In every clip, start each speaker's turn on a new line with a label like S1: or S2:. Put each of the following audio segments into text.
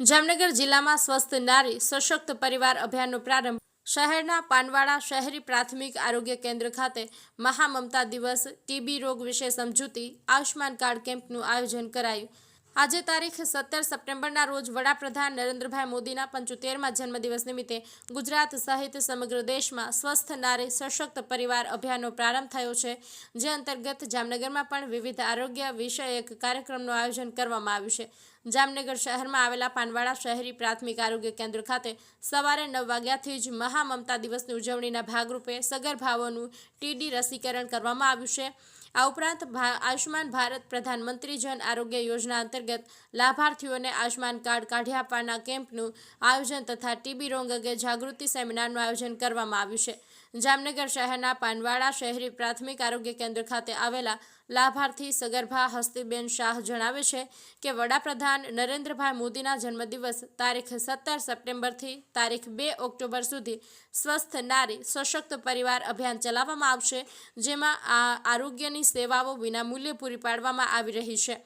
S1: જામનગર જિલ્લામાં સ્વસ્થ નારી સશક્ત પરિવાર અભિયાનનો પ્રારંભ શહેરના પાનવાડા શહેરી પ્રાથમિક આરોગ્ય કેન્દ્ર ખાતે મહામમતા દિવસ, ટીબી રોગ વિશે સમજૂતી, આયુષ્માન કાર્ડ કેમ્પનું આયોજન કરાયું. આજે તારીખ સત્તર સપ્ટેમ્બરના રોજ વડાપ્રધાન નરેન્દ્રભાઈ મોદીના પંચોતેરમાં જન્મદિવસ નિમિત્તે ગુજરાત સહિત સમગ્ર દેશમાં સ્વસ્થ નારી સશક્ત પરિવાર અભિયાનનો પ્રારંભ થયો છે, જે અંતર્ગત જામનગરમાં પણ વિવિધ આરોગ્ય વિષયક કાર્યક્રમનું આયોજન કરવામાં આવ્યું છે. જામનગર શહેરમાં આવેલા પાનવાડા શહેરી પ્રાથમિક આરોગ્ય કેન્દ્ર ખાતે સવારે નવ વાગ્યાથી જ મહામમતા દિવસની ઉજવણીના ભાગરૂપે સગર્ભાઓનું ટીડી રસીકરણ કરવામાં આવ્યું છે. આ ઉપરાંત આયુષ્માન ભારત પ્રધાનમંત્રી જન આરોગ્ય યોજના અંતર્ગત લાભાર્થીઓને આયુષ્યમાન કાર્ડ કાઢી આપવાના કેમ્પનું આયોજન તથા ટીબી રોગ અંગે જાગૃતિ સેમિનારનું આયોજન કરવામાં આવ્યું છે. જામનગર શહેરના પાનવાડા શહેરી પ્રાથમિક આરોગ્ય કેન્દ્ર ખાતે આવેલા લાભાર્થી સગર્ભા હસ્તીબેન શાહ જણાવે છે કે વડાપ્રધાન નરેન્દ્રભાઈ મોદીના જન્મદિવસ તારીખ સત્તર સપ્ટેમ્બરથી તારીખ બે ઓક્ટોબર સુધી સ્વસ્થ નારી સશક્ત પરિવાર અભિયાન ચલાવવામાં આવશે, જેમાં આ આરોગ્યની સેવાઓ વિનામૂલ્યે પૂરી પાડવામાં આવી રહી છે.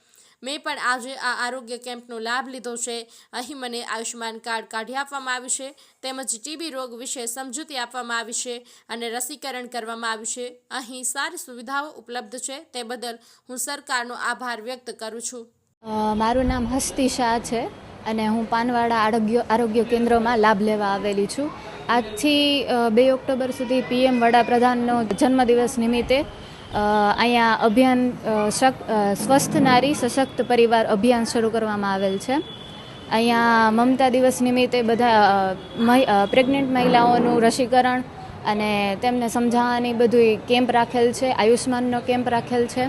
S1: મેં પણ આજે આ આરોગ્ય કેમ્પનો લાભ લીધો છે. અહીં મને આયુષ્યમાન કાર્ડ કાઢી આપવામાં આવ્યું છે. તેમજ ટીબી રોગ વિશે સમજૂતી આપવામાં આવી છે અને રસીકરણ કરવામાં આવ્યું છે. અહીં સારી સુવિધાઓ ઉપલબ્ધ છે. તે બદલ હું સરકારનો આભાર વ્યક્ત કરું છું.
S2: મારું નામ હસ્તી શાહ છે અને હું પાનવાડા આરોગ્ય આરોગ્ય કેન્દ્રમાં લાભ લેવા આવેલી છું. આજથી બે ઓક્ટોબર સુધી પીએમ વડાપ્રધાનનો જન્મદિવસ નિમિત્તે અહીંયા અભિયાન સ્વસ્થ નારી સશક્ત પરિવાર અભિયાન શરૂ કરવામાં આવેલ છે. અહીંયા મમતા દિવસ નિમિત્તે બધા પ્રેગ્નન્ટ મહિલાઓનું રસીકરણ અને તેમને સમજાવવાની બધું કેમ્પ રાખેલ છે, આયુષ્માનનો કેમ્પ રાખેલ છે.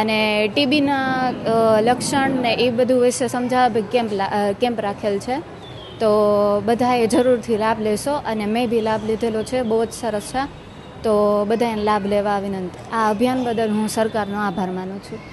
S2: અને ટીબીના લક્ષણ ને એ બધું વિશે સમજાવવા કેમ્પ કેમ્પ રાખેલ છે. તો બધાએ જરૂરથી લાભ લેશો અને મેં બી લાભ લીધેલો છે, બહુ જ સરસ છે. તો બધાએ લાભ લેવા વિનંતી. આ અભિયાન બદલ હું સરકારનો આભાર માનું છું.